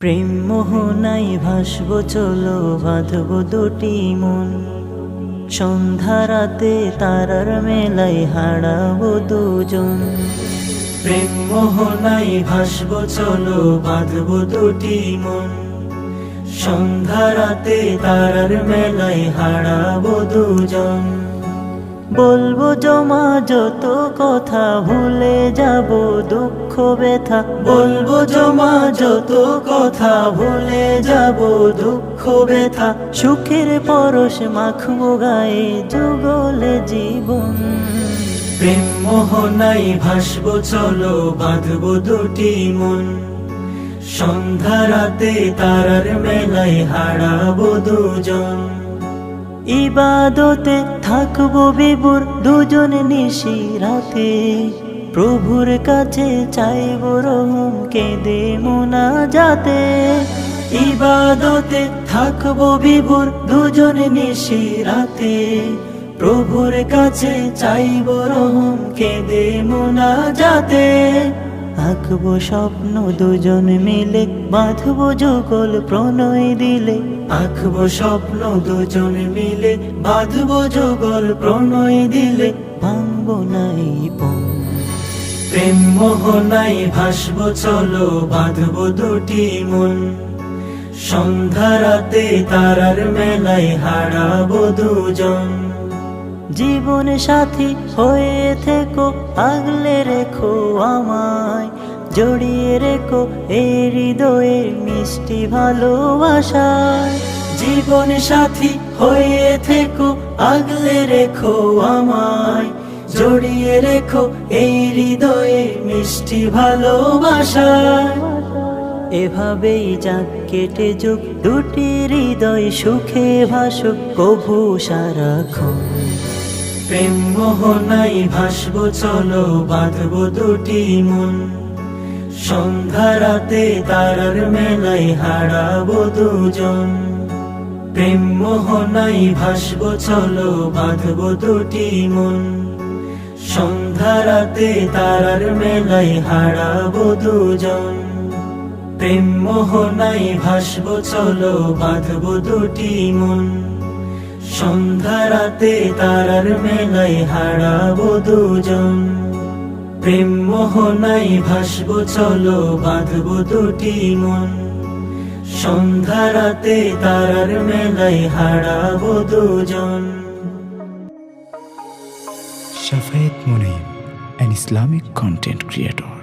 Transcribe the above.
প্রেম মোহনাই ভাসব, চলো বাঁধব দুটি মন। সন্ধ্যা রাতে তারার মেলায় হারাবো দুজন। প্রেম মোহনাই ভাসব, চলো বাঁধব দুটি মন। সন্ধ্যা রাতে তারার মেলায় হারাবো দুজন। বলব জমা যত কথা ভুলে যাব দুঃখ ব্যথা। বলব জমা যত কথা ভুলে যাব দুঃখ ব্যথা। সুখের পরশ মাখবো গায়ে যুগলে জীবন। প্রেম মোহনাই ভাসবো, চলো, বাঁধবো দুটি মন। সন্ধ্যা রাতে তারার মেলায় হারাবো দুজন। ইবাদতে থাকব বিবুর দুজন নিশি রাতে। প্রভুর কাছে চাইব রহম, কেঁদে মোনা যাতে ইবাদতে থাকব বিবুর দুজন নিশি রাতে। প্রভুর কাছে চাইব রহম, কেঁদে মোনা যাতে আঁকবো স্বপ্ন দুজন মিলে বাঁধবো যুগল প্রণয় দিলে। আঁকবো স্বপ্ন দুজন মিলে বাঁধবো যুগল প্রণয় দিলে। ভাঙবো নাই প্রেম মোহনাই ভাসবো চলো বাঁধবো দুটি মন। সন্ধ্যা রাতে তারার মেলায় হারাবো দুজন। জীবন সাথী হয়ে থেকো, আগলে রেখো আমায়। জড়িয়ে রেখো এই হৃদয়ে মিষ্টি ভালোবাসায়। জীবন সাথী হয়ে থেকো, আগলে রেখো আমায়। জড়িয়ে রেখো এই হৃদয়ে মিষ্টি ভালোবাসায়। এভাবেই যাক কেটে যুগ, দুটি হৃদয় সুখে ভাসুক, কভু সারাক্ষণ। প্রেম মোহনাই ভাসবো, চলো বাঁধবো দুটি মন। সন্ধ্যা রাতে তারার মেলায় হারাবো দুজন। প্রেম মোহনাই ভাসবো, চলো বাঁধবো দুটি মন। সন্ধ্যা রাতে তারার মেলায় হারাবো দুজন। প্রেম মোহনাই ভাসবো, চলো বাঁধবো দুটি মন। সন্ধ্যা রাতে তারার মেলায় হারাবো দুজন। প্রেম মোহনাই ভাসবো চলো বাঁধবো দুটি মন। সন্ধ্যা রাতে তারার মেলায় হারাবো দুজন। Munim, an Islamic content creator.